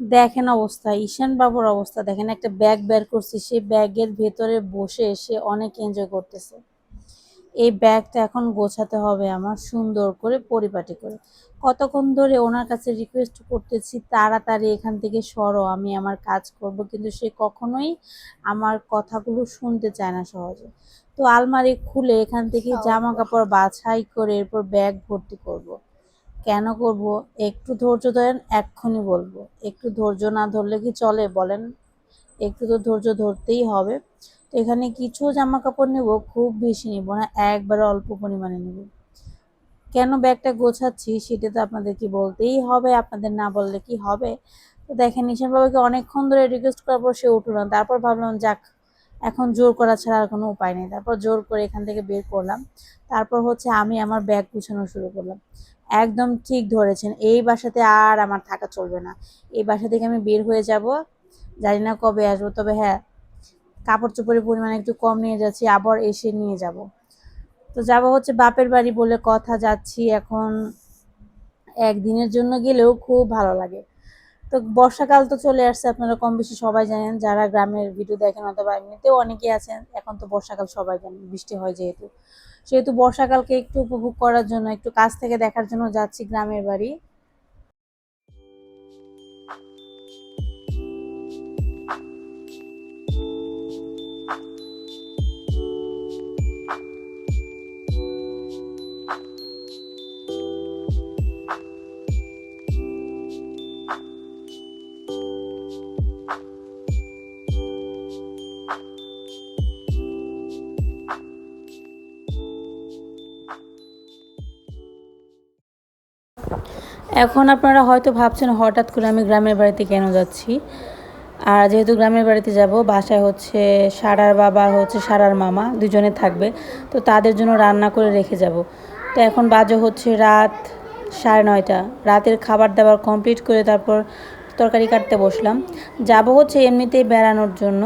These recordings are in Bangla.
দেখেন অবস্থা ঈশান বাবুর অবস্থা। দেখেন একটা ব্যাগ বের করছি সেই ব্যাগের ভেতরে বসে সে অনেক এনজয় করতেছে। এই ব্যাগটা এখন গোছাতে হবে আমার সুন্দর করে পরিপাটি করে। কতক্ষণ ধরে ওনার কাছে রিকোয়েস্ট করতেছি তাড়াতাড়ি এখান থেকে সরো আমি আমার কাজ করব। কিন্তু সে কখনোই আমার কথাগুলো শুনতে চায় না সহজে। তো আলমারি খুলে এখান থেকে জামা কাপড় বাছাই করে এরপর ব্যাগ ভর্তি করব। কেন করব? একটু ধৈর্য ধরেন, এক্ষুনি বলব। একটু ধৈর্য না ধরলে কি চলে? বলেন। একটু তো ধৈর্য ধরতেই হবে। তো এখানে কিছু জামা কাপড় নেব, খুব বেশি নেব না, একবারে অল্প পরিমাণে নেব। কেন ব্যাগটা গোছাচ্ছি সেটা তো আপনাদেরকে বলতেই হবে, আপনাদের না বললে কি হবে? তো দেখেন, নিশান বাবাকে অনেকক্ষণ ধরে রিকোয়েস্ট করার পর সে উঠল না। তারপর ভাবলাম, যাক, এখন জোর করা ছাড়া আর কোনো উপায় নেই। তারপর জোর করে এখান থেকে বের করলাম। তারপর হচ্ছে আমি আমার ব্যাগ গুছানো শুরু করলাম। একদম ঠিক ধরেছেন। এই বাসাতে আর আমার থাকা চলবে না। এই বাসা থেকে আমি বের হয়ে যাব। জানি না কবে আসব, তবে হ্যাঁ কাপড় চোপড়ের পরিমাণ একটু কম নিয়ে যাচ্ছি, আবার এসে নিয়ে যাব। তো যাব হচ্ছে বাপের বাড়ি বলে কথা যাচ্ছি এখন। একদিনের জন্য গেলেও খুব ভালো লাগে। তো বর্ষাকাল তো চলে আসছে, আপনারা কম বেশি সবাই জানেন, যারা গ্রামের ভিডিও দেখেন অথবা এমনিতেও অনেকেই আছেন, এখন তো বর্ষাকাল সবাই জানেন, বৃষ্টি হয় যেহেতু। সেহেতু বর্ষাকালকে একটু উপভোগ করার জন্য, একটু কাছ থেকে দেখার জন্য যাচ্ছি গ্রামের বাড়ি। এখন আপনারা হয়তো ভাবছেন, হঠাৎ করে আমি গ্রামের বাড়িতে কেন যাচ্ছি? আর যেহেতু গ্রামের বাড়িতে যাব, বাসায় হচ্ছে সারার বাবা, হচ্ছে সারার মামা দুজনে থাকবে, তো তাদের জন্য রান্না করে রেখে যাব। তো এখন বাজে হচ্ছে রাত সাড়ে নয়টা। রাতের খাবার দাবার কমপ্লিট করে তারপর তরকারি কাটতে বসলাম। যাব হচ্ছে এমনিতেই বেড়ানোর জন্য।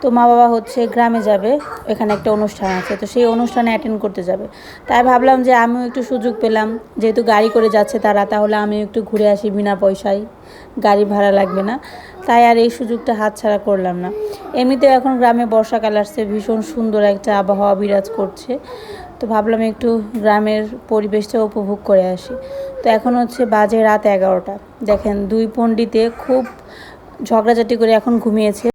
তো মা বাবা হচ্ছে গ্রামে যাবে, এখানে একটা অনুষ্ঠান আছে, তো সেই অনুষ্ঠানে অ্যাটেন্ড করতে যাবে। তাই ভাবলাম যে আমিও একটু সুযোগ পেলাম, যেহেতু গাড়ি করে যাচ্ছে তারা, তাহলে আমিও একটু ঘুরে আসি বিনা পয়সায়, গাড়ি ভাড়া লাগবে না। তাই আর এই সুযোগটা হাতছাড়া করলাম না। এমনিতেও এখন গ্রামে বর্ষাকাল আসছে, ভীষণ সুন্দর একটা আবহাওয়া বিরাজ করছে, তো ভাবলাম একটু গ্রামের পরিবেশটা উপভোগ করে আসি। তো এখন হচ্ছে বাজে রাত এগারোটা, দেখেন দুই পণ্ডিতে খুব ঝগড়াঝাটি করে এখন ঘুমিয়েছে।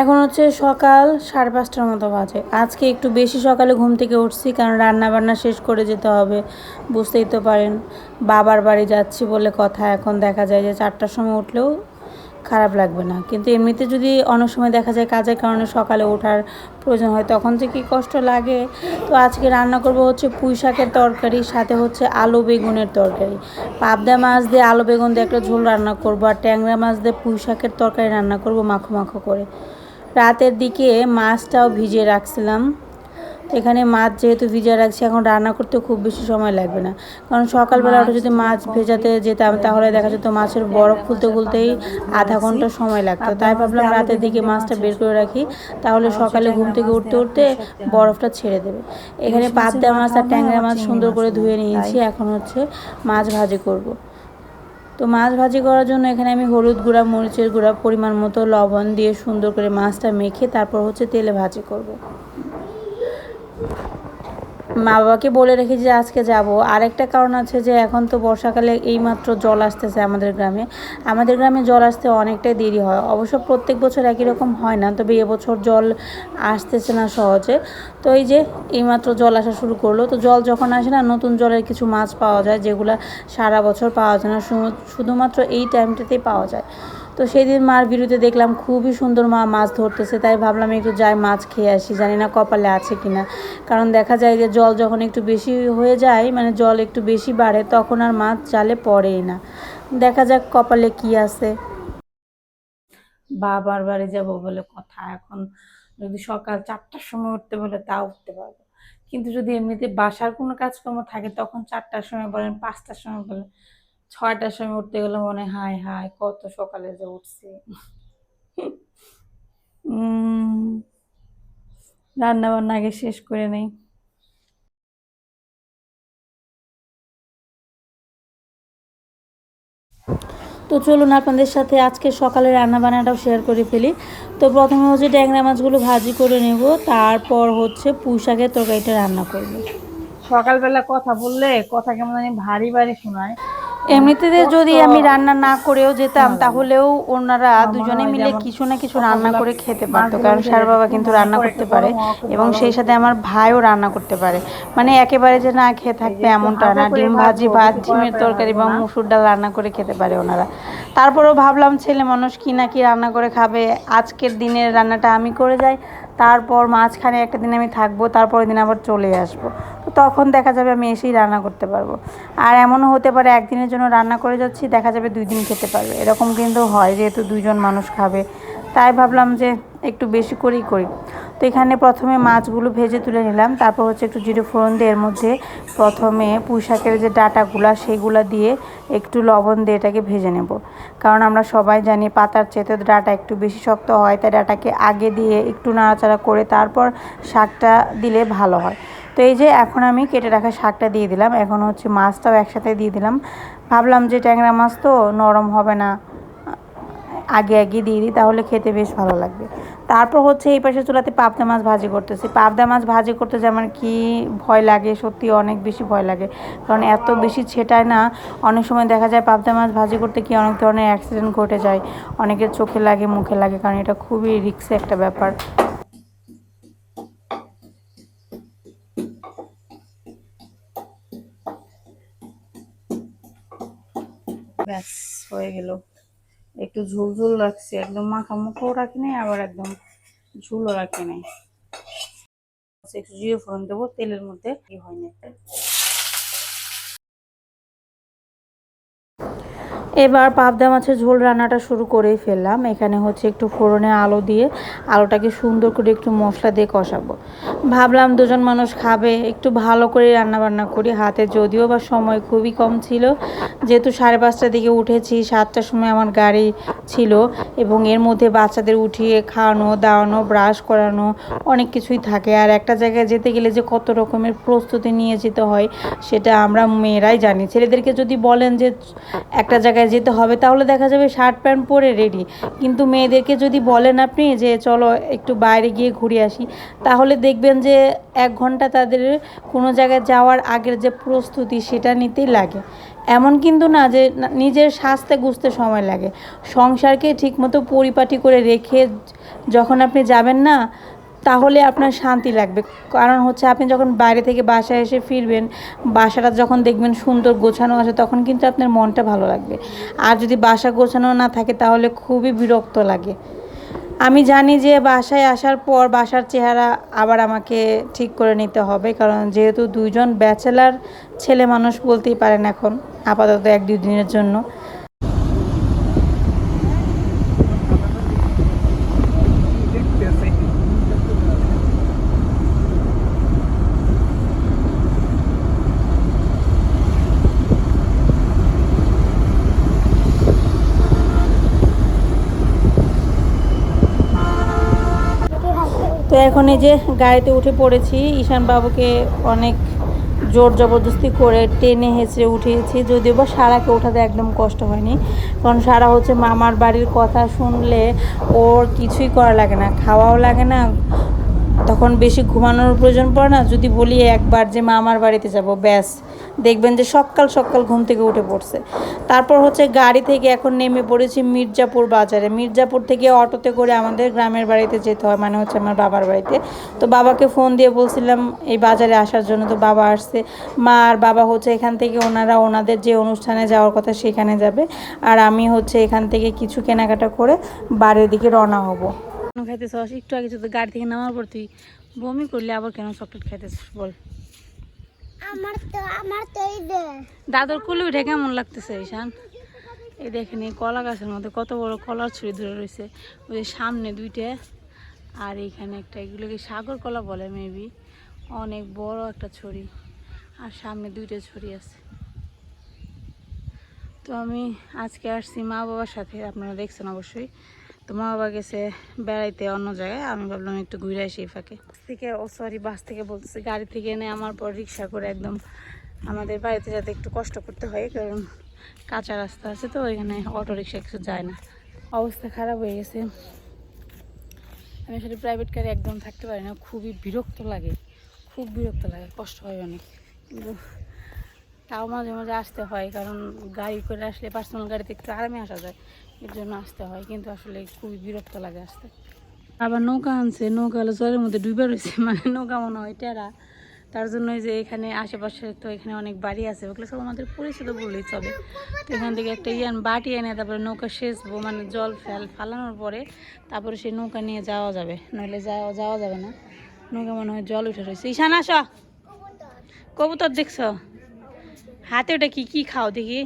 এখন হচ্ছে সকাল সাড়ে পাঁচটার মতো বাজে। আজকে একটু বেশি সকালে ঘুম থেকে উঠছি, কারণ রান্না বান্না শেষ করে যেতে হবে। বুঝতেই তো পারেন, বাবার বাড়ি যাচ্ছি বলে কথা, এখন দেখা যায় যে চারটার সময় উঠলেও খারাপ লাগবে না। কিন্তু এমনিতে যদি অনেক সময় দেখা যায় কাজের কারণে সকালে ওঠার প্রয়োজন হয়, তখন যে কী কষ্ট লাগে? তো আজকে রান্না করব হচ্ছে পুঁই শাকের তরকারি, সাথে হচ্ছে আলু বেগুনের তরকারি। পাবদা মাছ দিয়ে আলু বেগুন দিয়ে একটা ঝোল রান্না করব, আর ট্যাংরা মাছ দিয়ে পুঁই শাকের তরকারি রান্না করব মাখো মাখো করে। রাতের দিকে মাছটাও ভিজিয়ে রাখছিলাম। এখানে মাছ যেহেতু ভিজিয়ে রাখছি, এখন রান্না করতে খুব বেশি সময় লাগবে না। কারণ সকালবেলা ওটা যদি মাছ ভেজাতে যেতাম, তাহলে দেখা যেত মাছের বরফ খুলতে খুলতেই আধা ঘণ্টা সময় লাগতো। তাই ভাবলাম রাতের দিকে মাছটা বের করে রাখি, তাহলে সকালে ঘুম থেকে উঠতে উঠতে বরফটা ছেড়ে দেবে। এখানে পাবদা মাছ আর ট্যাংরা মাছ সুন্দর করে ধুয়ে নিয়েছি, এখন হচ্ছে মাছ ভাজি করব। তো মাছ ভাজি করার জন্য এখানে আমি হলুদ গুঁড়া, মরিচের গুঁড়া পরিমাণ মতো লবণ দিয়ে সুন্দর করে মাছটা মেখে তারপর হচ্ছে তেলে ভাজি করব। মা বাবাকে বলে রেখেছি যে আজকে যাব। আরেকটা কারণ আছে যে এখন তো বর্ষাকালে এইমাত্র জল আসতেছে আমাদের গ্রামে। আমাদের গ্রামে জল আসতে অনেকটাই দেরি হয়। অবশ্য প্রত্যেক বছর একই রকম হয় না, তবে এবছর জল আসতেছে না সহজে। তো এই যে এইমাত্র জল আসা শুরু করল। তো জল যখন আসে না, নতুন জলের কিছু মাছ পাওয়া যায় যেগুলো সারা বছর পাওয়া যায় না। শুধুমাত্র এই টাইমটাতেই পাওয়া যায়। তো সেদিন মার ভিডিওতে দেখলাম খুবই সুন্দর মা মাছ ধরতেছে, তাই ভাবলাম একটু যাই মাছ খেয়ে আসি, জানি না কপালে আছে কি না কারণ দেখা যায় যে জল যখন একটু বেশি হয়ে যায় মানে জল একটু বেশি বাড়ে, তখন আর মাছ জালে পড়েই না। দেখা যাক কপালে কি আছে। বাবার বাড়ি যাব বলে কথা, এখন যদি সকাল চারটার সময় উঠতে বলে তা উঠতে পারব। কিন্তু যদি এমনিতে বাসার কোনো কাজকর্ম থাকে, তখন চারটার সময় বলেন, পাঁচটার সময় বলেন ছয়টার সময় উঠতে গেলে মনে হয়, হায় কত সকালে যে উঠছি। রান্না বান্না আগে শেষ করে নেই। তো চলুন আপনাদের সাথে আজকে সকালে রান্না বান্নাটাও শেয়ার করে ফেলি। তো প্রথমে হচ্ছে ট্যাংরা মাছগুলো ভাজি করে নেব, তারপর হচ্ছে পুঁই শাকের তরকারিটা রান্না করব। সকালবেলা কথা বললে কথা কেমন জানি ভারী ভারী শোনায়। এমনিতে যদি আমি রান্না না করেও যেতাম তাহলেও ওনারা দুজনে মিলে কিছু না কিছু রান্না করে খেতে পারতো কারণ সার বাবা কিন্তু রান্না করতে পারে এবং সেই সাথে আমার ভাইও রান্না করতে পারে। মানে একেবারে যে না খেয়ে থাকবে এমনটা না ডিম ভাজি ভাত ডিমের তরকারি বা মুসুর ডাল রান্না করে খেতে পারে ওনারা। তারপরেও ভাবলাম ছেলে মানুষ কি না কি রান্না করে খাবে আজকের দিনের রান্নাটা আমি করে যাই। তারপর মাঝখানে একটা দিন আমি থাকব, তারপরের দিন আবার চলে আসব। তো তখন দেখা যাবে আমি এসেই রান্না করতে পারব। আর এমনও হতে পারে একদিনের জন্য রান্না করে যাচ্ছি, দেখা যাবে দুই দিন খেতে পারবে। এরকম কিন্তু হয়, যেহেতু দুজন মানুষ খাবে। তাই ভাবলাম যে একটু বেশি করেই করি। তো এখানে প্রথমে মাছগুলো ভেজে তুলে নিলাম, তারপর হচ্ছে একটু জিরে ফোড়ন দিয়ে এর মধ্যে প্রথমে পুঁই শাকের যে ডাটাগুলা, সেগুলা দিয়ে একটু লবণ দিয়ে এটাকে ভেজে নেব। কারণ আমরা সবাই জানি পাতার চেতে ডাটা একটু বেশি শক্ত হয়, তাই ডাটাকে আগে দিয়ে একটু নাড়াচাড়া করে তারপর শাকটা দিলে ভালো হয়। তো এই যে এখন আমি কেটে রাখা শাকটা দিয়ে দিলাম, এখন হচ্ছে মাছটাও একসাথে দিয়ে দিলাম। ভাবলাম যে ট্যাংরা মাছ তো নরম হবে না, আগে আগে দিয়ে দিই, তাহলে খেতে বেশ ভালো লাগবে। তারপর হচ্ছে এই পাশে চুলাতে পাবদা মাছ ভাজি করতেছি। পাবদা মাছ ভাজি করতে যে আমার কি ভয় লাগে সত্যি অনেক বেশি ভয় লাগে। কারণ এত বেশি ছেটায় না অনেক সময় দেখা যায় পাবদা মাছ ভাজি করতে কি অনেক ধরনের অ্যাক্সিডেন্ট ঘটে যায়। অনেকের চোখে লাগে মুখে লাগে কারণ এটা খুবই রিস্কি একটা ব্যাপার। ব্যাস হয়ে গেল। একটু ঝোল ঝোল রাখছি একদম মাখা মুখো রাখি নাই, আবার একদম ঝুলও রাখি নাই। একটু জিরে ফোড়ন দেবো, তেলের মধ্যে কি হয় না এবার পাবদা মাছের ঝোল রান্নাটা শুরু করেই ফেললাম। এখানে হচ্ছে একটু ফোড়নে আলো দিয়ে আলোটাকে সুন্দর করে একটু মশলা দিয়ে কষাবো। ভাবলাম দুজন মানুষ খাবে, একটু ভালো করে রান্না বান্না করি। হাতে যদিও বা সময় খুবই কম ছিল। যেহেতু সাড়ে পাঁচটার দিকে উঠেছি, সাতটার সময় আমার গাড়ি ছিল এবং এর মধ্যে বাচ্চাদের উঠিয়ে খাওয়ানো, দাওয়ানো, ব্রাশ করানো অনেক কিছুই থাকে। আর একটা জায়গায় যেতে গেলে যে কত রকমের প্রস্তুতি নিয়ে যেতে হয়, সেটা আমরা মেয়েরাই জানি। ছেলেদেরকে যদি বলেন যে একটা জায়গায় যেতে হবে, তাহলে দেখা যাবে শার্ট প্যান্ট পরে রেডি কিন্তু মেয়েদেরকে যদি বলেন আপনি যে, চলো একটু বাইরে গিয়ে ঘুরে আসি, তাহলে দেখবেন যে এক ঘণ্টা তাদের কোনো জায়গায় যাওয়ার আগের যে প্রস্তুতি সেটা নিতেই লাগে। এমন কিন্তু না যে নিজের স্বাস্থ্যে গুছতে সময় লাগে। সংসারকে ঠিকমতো পরিপাটি করে রেখে যখন আপনি যাবেন না তাহলে আপনার শান্তি লাগবে। কারণ হচ্ছে আপনি যখন বাইরে থেকে বাসায় এসে ফিরবেন, বাসাটা যখন দেখবেন সুন্দর গোছানো আছে, তখন কিন্তু আপনার মনটা ভালো লাগবে। আর যদি বাসা গোছানো না থাকে, তাহলে খুবই বিরক্ত লাগে। আমি জানি যে বাসায় আসার পর বাসার চেহারা আবার আমাকে ঠিক করে নিতে হবে, কারণ যেহেতু দুইজন ব্যাচেলার ছেলে মানুষ বলতেই পারেন এখন, আপাতত এক দুই দিনের জন্য তো এখন এই যে গাড়িতে উঠে পড়েছি, ঈশান বাবুকে অনেক জোর জবরদস্তি করে টেনে হেঁচড়ে উঠিয়েছি, যদিও বা সারাকে ওঠাতে একদম কষ্ট হয়নি। কারণ সারা হচ্ছে মামার বাড়ির কথা শুনলে ওর কিছুই করা লাগে না, খাওয়াও লাগে না, তখন বেশি ঘুমানোর প্রয়োজন পড়ে না। যদি বলি একবার যে মামার বাড়িতে যাব, ব্যাস। দেখবেন যে সকাল সকাল ঘুম থেকে উঠে পড়ছে। তারপর হচ্ছে গাড়ি থেকে এখন নেমে পড়েছি মির্জাপুর বাজারে। মির্জাপুর থেকে অটোতে করে আমাদের গ্রামের বাড়িতে যেতে হয় মানে হচ্ছে আমার বাবার বাড়িতে। তো বাবাকে ফোন দিয়ে বলছিলাম এই বাজারে আসার জন্য, তো বাবা আসছে। মা আর বাবা হচ্ছে এখান থেকে ওনারা ওনাদের যে অনুষ্ঠানে যাওয়ার কথা সেখানে যাবে। আর আমি হচ্ছে এখান থেকে কিছু কেনাকাটা করে বাড়ির দিকে রওনা হব। খাইতেছ? একটু আগে যদি গাড়ি থেকে নামার পর তুই বমি করলে, আবার কেন চকলেট খাইতেছিস বল। আমার তো আমার তো এই যে। দাদুর কুলে উঠে কেমন লাগতেছে, ঈশান? এই দেখেন, এই কলা গাছের মধ্যে কত বড় কলার ছুরি ধরে রয়েছে। ওই যে সামনে দুইটা, আর এইখানে একটা এগুলোকে সাগর কলা বলে মেবি অনেক বড় একটা ছড়ি আর সামনে দুইটা ছড়ি আছে। তো আমি আজকে আসছি মা বাবার সাথে, আপনারা দেখছেন অবশ্যই। তো মা বাবা গেছে বেড়াইতে অন্য জায়গায়, আমি ভাবলাম একটু ঘুরে আসি ফাঁকে। থেকে, ও সরি বাস থেকে বলতেছি, গাড়ি থেকে এনে আমার পর রিক্সা করে একদম আমাদের বাড়িতে যাতে একটু কষ্ট করতে হয়, কারণ কাঁচা রাস্তা আছে তো এখানে অটো রিক্সা কিছু যায় না। অবস্থা খারাপ হয়ে গেছে। আমি আসলে প্রাইভেট কারে একদম থাকতে পারি না, খুবই বিরক্ত লাগে, খুব বিরক্ত লাগে, কষ্ট হয় অনেক। কিন্তু তাও মাঝে মাঝে আসতে হয়, কারণ গাড়ি করে আসলে পার্সোনাল গাড়িতে একটু আরামে আসা যায়। এর জন্য আসতে হয়, কিন্তু আসলে খুবই বিরক্ত লাগে আসতে। আবার নৌকা আনছে, নৌকা হলো জলের মধ্যে ডুবে রয়েছে মানে নৌকা মনে হয় টেরা। তার জন্যই যে এখানে আশেপাশে তো এখানে অনেক বাড়ি আছে, ওগুলো সব আমাদের পরিচিত বললেই চলে। তো এখান থেকে একটা ইয়ান বাটি এনে তারপরে নৌকা সেচবো মানে জল ফেল ফালানোর পরে তারপরে সেই নৌকা নিয়ে যাওয়া যাবে। নইলে যাওয়া যাওয়া যাবে না। নৌকা মনে হয় জল উঠে রয়েছে। ঈশান, আসো। কবুতর দেখছ? হাতে ওটা কি কি খাও দেখি।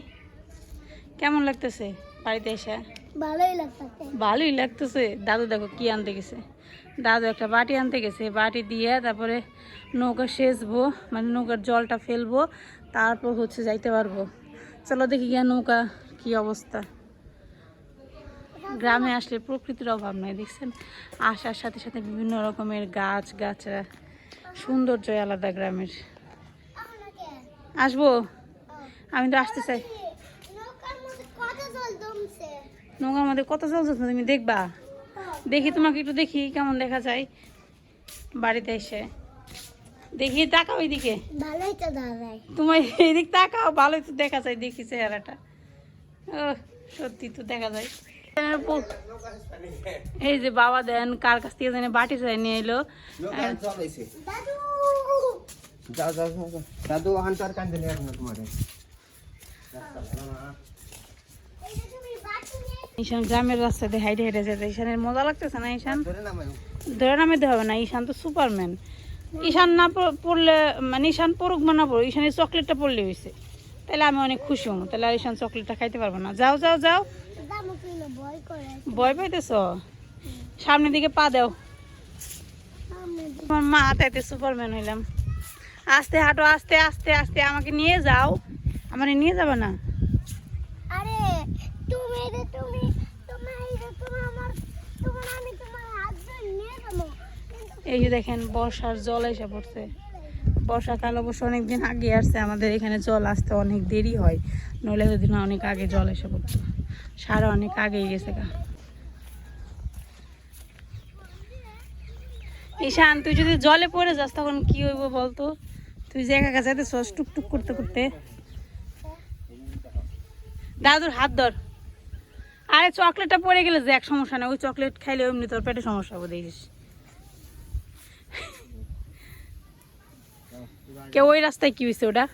কেমন লাগতেছে? বাড়িতে এসে? ভালোই লাগতেছে। ভালোই লাগতেছে। দাদু দেখো কি আনতে গেছে। দাদু একটা বাটি আনতে গেছে। বাটি দিয়ে তারপরে নৌকা সেচবো মানে নৌকার জলটা ফেলব তারপর হচ্ছে যাইতে পারব। চলো দেখি গিয়া নৌকা কি অবস্থা। গ্রামে আসলে প্রকৃতির অভাব নাই দেখছেন? আসার সাথে সাথে বিভিন্ন রকমের গাছ গাছরা সৌন্দর্য আলাদা গ্রামের। আসব আমি তো আসতে চাই নৌকার মধ্যে কত জল জমছে নৌকার মধ্যে কত চলছে তুমি দেখবা? দেখি তোমাকে একটু দেখি কেমন দেখা যায়। বাড়িতে এসে। দেখি তাকাও এইদিকে ভালোই তো দাঁড়ায়। তোমার এইদিক তাকাও ভালোই তো দেখা যায় দেখি চেহারাটা। ও সত্যি তো দেখা যায়। এই যে বাবা দেন কার কাছ থেকে জানে বাটি চাই নিয়ে এলো। দাদু। দাদু আর কান্দে নেই তোমার এই যে তুমি বাটি নিয়ে ঈশান গ্রামের রাস্তাতে হাইটে হেঁটে যেতে। ঈশানের মজা লাগতেছে না ঈশান? ধরে নামাই নামাইতে হবে না ঈশান তো সুপারম্যান। ঈশান না পড়লে মানে ঈশান পড়ুক বা না পড়ুক ঈশানের চকলেটটা পড়লে হয়েছে তাহলে আমি অনেক খুশি হব তাহলে আর ঈশান চকলেটটা খাইতে পারব না। যাও যাও যাও। দামু ভয় পাইতেছ? সামনের দিকে পা দাও। তোমার মা তাইতে সুপারম্যান হইলাম। আস্তে হাঁটো আস্তে আস্তে আস্তে আমাকে নিয়ে যাও। আমার নিয়ে যাবে না? আরে তুমি তুমি তোমার এই যে তুমি আমার তোমার আমি তোমার হাত ধরে নিয়ে যাব কিন্তু এই যে দেখেন, বর্ষার জল এসে পড়ছে। বর্ষাকাল অবশ্য অনেক দিন আগে আসছে, আমাদের এখানে জল আসতে অনেক দেরি হয়। নইলে সেদিন অনেক আগে জল এসে পড়তো। সারা অনেক আগেই গেছে গা। ঈশান, তুই যদি জলে পড়ে যাস, তখন কি হইব বলতো? তুই যে একা একা যাইতেছস, টুকটুক করতে করতে। দাদুর হাত ধর। আরে চকলেটটা পড়ে গেলে যে এক সমস্যা নেই। ওই চকলেট খাইলে এমনি তোর পেটে সমস্যা হবে, দেখিস। কে ওই রাস্তায় কি হয়েছে ওটা?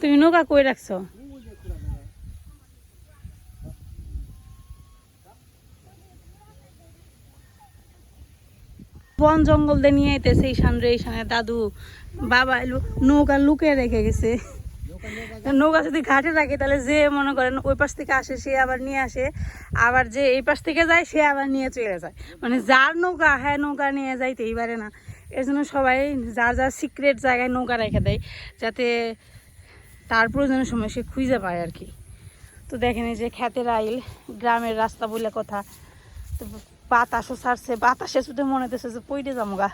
তুমি নৌকা কই রাখছো? বন জঙ্গল দিয়ে নিয়ে আইতেছে ঈশান রে ঈশানের দাদু, বাবা নৌকা লুকে রেখে গেছে। নৌকা যদি ঘাটে রাখে তাহলে যে মনে করেন ওই পাশ থেকে আসে, সে আবার নিয়ে আসে। আবার যে এই পাশ থেকে যায়, সে আবার নিয়ে চলে যায়। মানে যার নৌকা হ্যাঁ নৌকা নিয়ে যাইতেই পারে না। এর জন্য সবাই যার যার সিক্রেট জায়গায় নৌকা রেখে দেয়, যাতে তার প্রয়োজনের সময় সে খুঁজে পায় আর কি। তো দেখেন এই যে খ্যাতের আইল, গ্রামের রাস্তা বলে কথা। তো বাতাসও ছাড়ছে, বাতাসে শুধু মনে হতেছে যে পইটে যাব গা।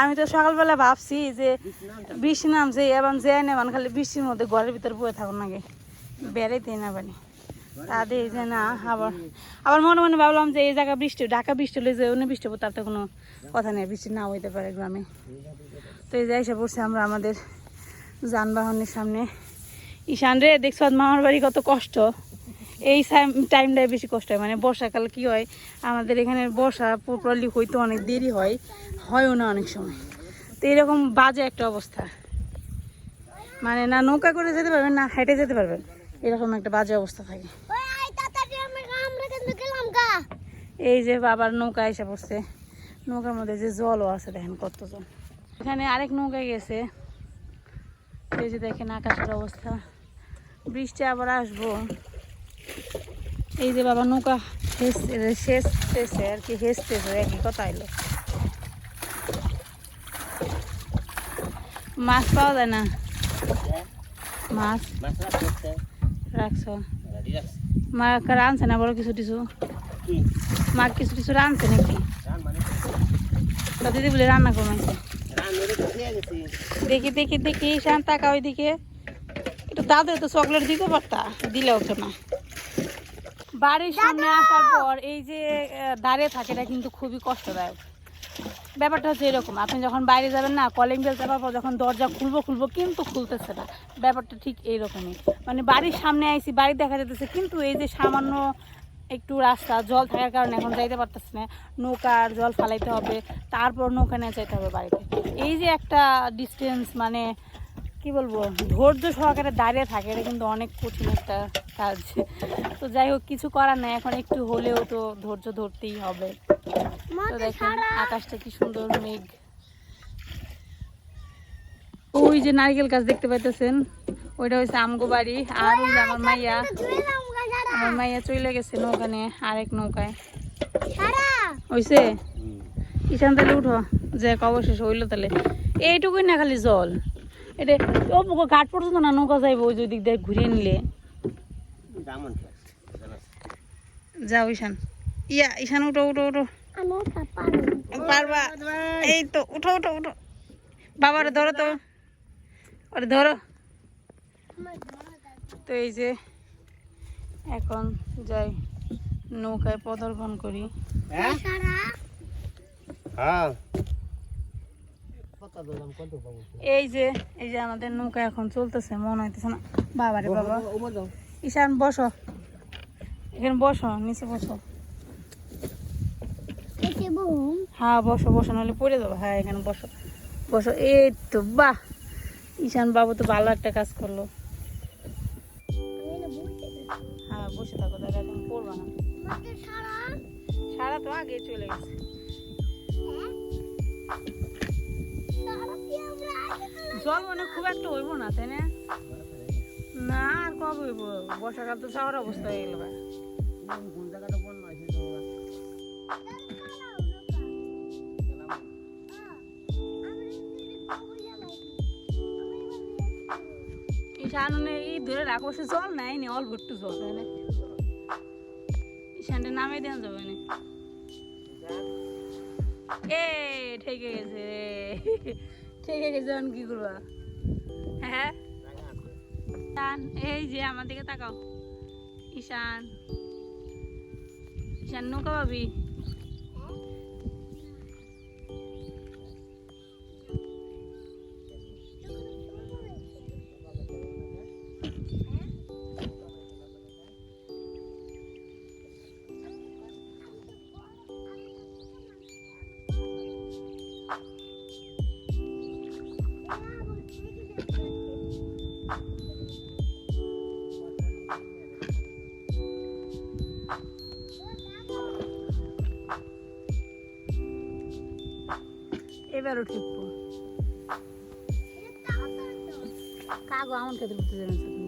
আমি তো সকালবেলা ভাবছি যে বৃষ্টি নামছে এবং যে নেবান, খালি বৃষ্টির মধ্যে ঘরের ভিতরে বয়ে থাকুন নাকি বেড়াইতে না বানি তা দিয়ে যে না, আবার আবার মনে মনে ভাবলাম যে এই জায়গা বৃষ্টি, ঢাকা বৃষ্টি হলে যে অন্য বৃষ্টি হব তার তো কোনো কথা নেই, বৃষ্টি না হইতে পারে গ্রামে। তো এই যে এসে পড়ছে আমরা আমাদের যানবাহনের সামনে। ঈশান রে, দেখছ মামার বাড়ি কত কষ্ট? এই টাইমটায় বেশি কষ্ট হয়। মানে বর্ষাকাল কি হয়, আমাদের এখানে বর্ষা প্রপারলি হইতে অনেক দেরি হয়, হয়ও না অনেক সময়। তো এরকম বাজে একটা অবস্থা। মানে না নৌকা করে যেতে পারবেন, না হেঁটে যেতে পারবেন। এরকম একটা বাজে অবস্থা থাকে। এই যে বাবার নৌকা এসে পড়ছে। নৌকার মধ্যে যে জলও আছে দেখেন কত জল এখানে আরেক নৌকায় গেছে। এই যে দেখেন আকাশের অবস্থা। বৃষ্টি আবার আসব। এই যে বাবা নৌকা হেসতেছে আর কি হেসতেছে একই কথা এলো মাছ পাওয়া যায় না? মাছ? রাখছো? মা রাঁধছে না? বড় কিছু টিছু মা কিছু কিছু রাঁধছে নাকি? দিদি বলে রান্না কমাইছে দেখি দেখি দেখি শান্ত টাকা ওইদিকে একটু দাদু তো চকলেট দিতে পারতা? দিলেও তো না। বাড়ির সামনে আসার পর এই যে দাঁড়িয়ে থাকে এটা কিন্তু খুবই কষ্টদায়ক। ব্যাপারটা হচ্ছে এরকম, আপনি যখন বাইরে যাবেন না কলিং বেল চাপার পর যখন দরজা খুলবো খুলবো কিন্তু খুলতেছে না। ব্যাপারটা ঠিক এইরকমই মানে বাড়ির সামনে আইসি, বাড়ি দেখা যেতেছে কিন্তু এই যে সামান্য একটু রাস্তা, জল থাকার কারণে এখন যাইতে পারতেছে না। নৌকার জল ফালাইতে হবে, তারপর নৌকা নিয়ে যাইতে হবে বাড়িতে। এই যে একটা ডিস্টেন্স মানে কি বলব, ধৈর্য সহকারে দাঁড়িয়ে থাকে, এটা কিন্তু অনেক কঠিন একটা কাজ। তো যাই হোক, কিছু করার নাই, এখন একটু হলেও তো ধৈর্য ধরতেই হবে। তো দেখেন আকাশটা কি সুন্দর মেঘ। ওই যে নারকেল গাছ দেখতে পাইতেছেন ওইটা হচ্ছে আমগো বাড়ি। আর ওই যে আমার মাইয়া আমার মাইয়া চলে গেছে নৌকা নিয়ে আরেক নৌকায়। সারা। হইছে? ঈশান তাহলে উঠো যে অবশেষ হইল তাহলে। এইটুকুই না খালি জল। এটা ও ঘাট পর্যন্ত না নৌকা যাইবো ওই যে দিক দিয়ে ঘুরিয়ে নিলে। যাও ঈশান। ইয়া ঈশান উঠো উঠো উঠো। পারবা। এই তো উঠো উঠো উঠো। বাবারে ধরো তো। ওরে ধরো। তো এই যে এখন যাই নৌকায় পদার্পণ করি। হ্যাঁ? এই যে এই যে আমাদের নৌকা এখন চলতেছে মনে হইতেছে না। বাবারে বাবা। ঈশান বসো। এখানে বসো নিচে বসো। হ্যাঁ বসো বসো, নাহলে পড়ে যাব। হ্যাঁ এখানে বসো। বসো। এই তো, বাহ! ঈশান বাবু তো ভালো একটা কাজ করল। হ্যাঁ বসে থাকো পড়বা না। আগে চলে গেছে। জল মানে খুব একটা হইব না না? কবে বর্ষাকাল তো শহর অবস্থা হয়ে গেল ঈশানে এই ধরে রাখো সে জল নাই নি অল্প একটু জল না। ঈশানটা নামে দেওয়া যাবে না। এ, ঠেকে গেছে ঠেকে গেছে, এখন কি করবা? হ্যাঁ? ঈশান, এই যে আমার দিকে তাকাও। ঈশান। ঈশান, নৌকা পাবি? এবারও ঠিকবো কাগো আমার খেতে বলতে যাবেন